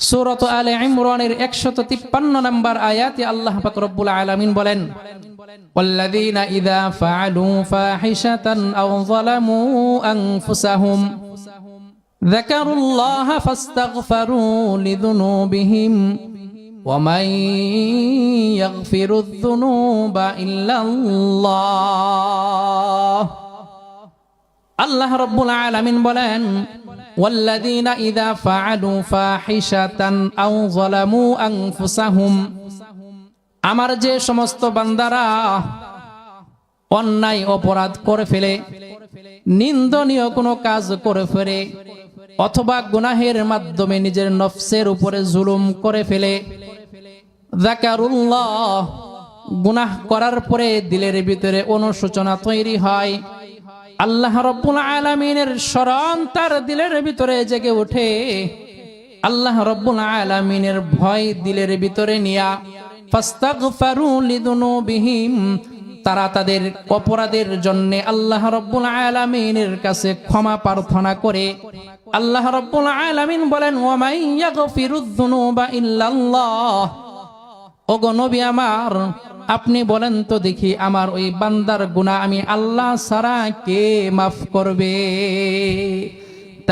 সূরাত আলে ইমরানের 153 নম্বর আয়াতে আল্লাহ পাক রব্বুল আলামিন বলেন والذين إذا فعلوا فاحشة أو ظلموا أنفسهم ذكروا الله فاستغفروا لذنوبهم ومن يغفر الذنوب إلا الله আল্লাহ রব্বুল আলামিন বলেন والذين إذا فعلوا فاحشة أو ظلموا أنفسهم আমার যে সমস্ত বান্দারা অন্যায় অপরাধ করে ফেলে নিন্দনীয় কোনো কাজ করে ফেলে অথবা গুনাহের মাধ্যমে নিজের নফসের উপরে জুলুম করে ফেলে জাকারুল্লাহ গুনাহ করার পরে দিলের ভিতরে অনুশোচনা তৈরি হয় আল্লাহ রব্বুল আলমিনের স্মরণ তার দিলের ভিতরে জেগে ওঠে। আল্লাহ রব্বুল আলমিনের ভয় দিলের ভিতরে নিয়া তারা তাদের অপরাধের জন্য আল্লাহ রব্বুল আলামিনের কাছে ক্ষমা প্রার্থনা করে। আল্লাহ রব্বুল আলামিন বলেন ইয়াগফিরুদ যুনুবা ইল্লাল্লাহ। ওগো নবী আমার, আপনি বলেন তো দেখি আমার ওই বান্দার গুণা আমি আল্লাহ সারা কে মাফ করবে?